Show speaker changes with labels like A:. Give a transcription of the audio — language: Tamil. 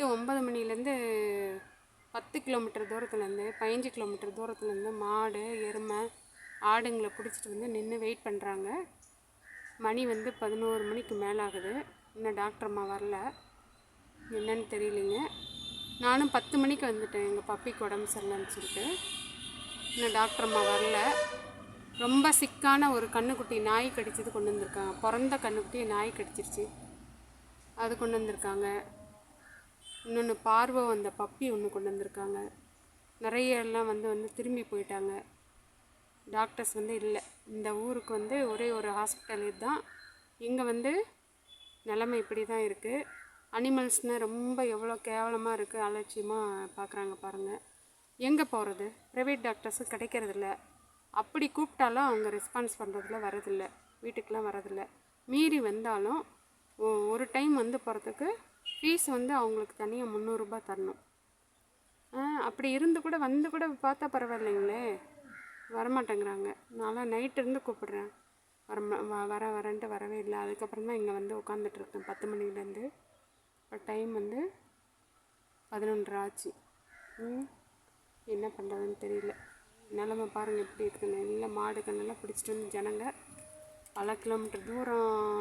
A: நைட்டு ஒன்பது மணிலேருந்து பத்து கிலோமீட்டர் தூரத்துலேருந்து பதினஞ்சு கிலோமீட்டர் தூரத்துலேருந்து மாடு எருமை ஆடுங்களை பிடிச்சிட்டு வந்து நின்று வெயிட் பண்ணுறாங்க. மணி வந்து பதினோரு மணிக்கு மேலே ஆகுது இன்னும் டாக்டர் அம்மா வரல. என்னன்னு தெரியலைங்க. நானும் பத்து மணிக்கு வந்துட்டேன். எங்கள் பப்பிக்கு உடம்பு சரியில்லைன்னு சொல்லிட்டு. இன்னும் டாக்டர் அம்மா வரல. ரொம்ப சிக்கான ஒரு கண்ணுக்குட்டி நாய் கடிச்சது கொண்டு வந்திருக்காங்க. பிறந்த கண்ணுக்குட்டியை நாய் கடிச்சிருச்சு. அது கொண்டு வந்திருக்காங்க. இன்னொன்று பார்வை வந்த பப்பி ஒன்று கொண்டு வந்திருக்காங்க. நிறைய எல்லாம் வந்து வந்து திரும்பி போயிட்டாங்க. டாக்டர்ஸ் வந்து இல்லை. இந்த ஊருக்கு வந்து ஒரே ஒரு ஹாஸ்பிட்டல் இதுதான். இங்கே வந்து நிலமை இப்படி தான் இருக்குது அனிமல்ஸ்னால் ரொம்ப எவ்வளோ கேவலமாக இருக்குது அலட்சியமாக பார்க்குறாங்க பாருங்கள் எங்கே போகிறது ப்ரைவேட் டாக்டர்ஸும் கிடைக்கிறதில்ல. அப்படி கூப்பிட்டாலும் அவங்க ரெஸ்பான்ஸ் பண்ணுறதுல வரதில்லை வீட்டுக்கெலாம் வரதில்லை மீறி வந்தாலும் ஒரு டைம் வந்து போகிறதுக்கு ஃபீஸ் வந்து அவங்களுக்கு தனியாக முந்நூறுரூபா தரணும். ஆ, அப்படி இருந்து கூட வந்து கூட பார்த்தா பரவாயில்லைங்களே. வரமாட்டேங்கிறாங்க. நான்லாம் நைட் இருந்து கூப்பிடுறேன். வர வ- வர வரேன்ட்டு வரவே இல்லை. அதுக்கப்புறம் தான் இங்கே வந்து உட்காந்துட்ருக்கேன் பத்து மணிலேருந்து இப்போ டைம் வந்து பதினொன்று ஆச்சு. ம், என்ன பண்ணுறதுன்னு தெரியல. நிலமை பாருங்கள் எப்படி இருக்குன்னு. நல்ல மாடு கண்ணெல்லாம் பிடிச்சிட்டு வந்து ஜனங்க பல கிலோமீட்டர் தூரம்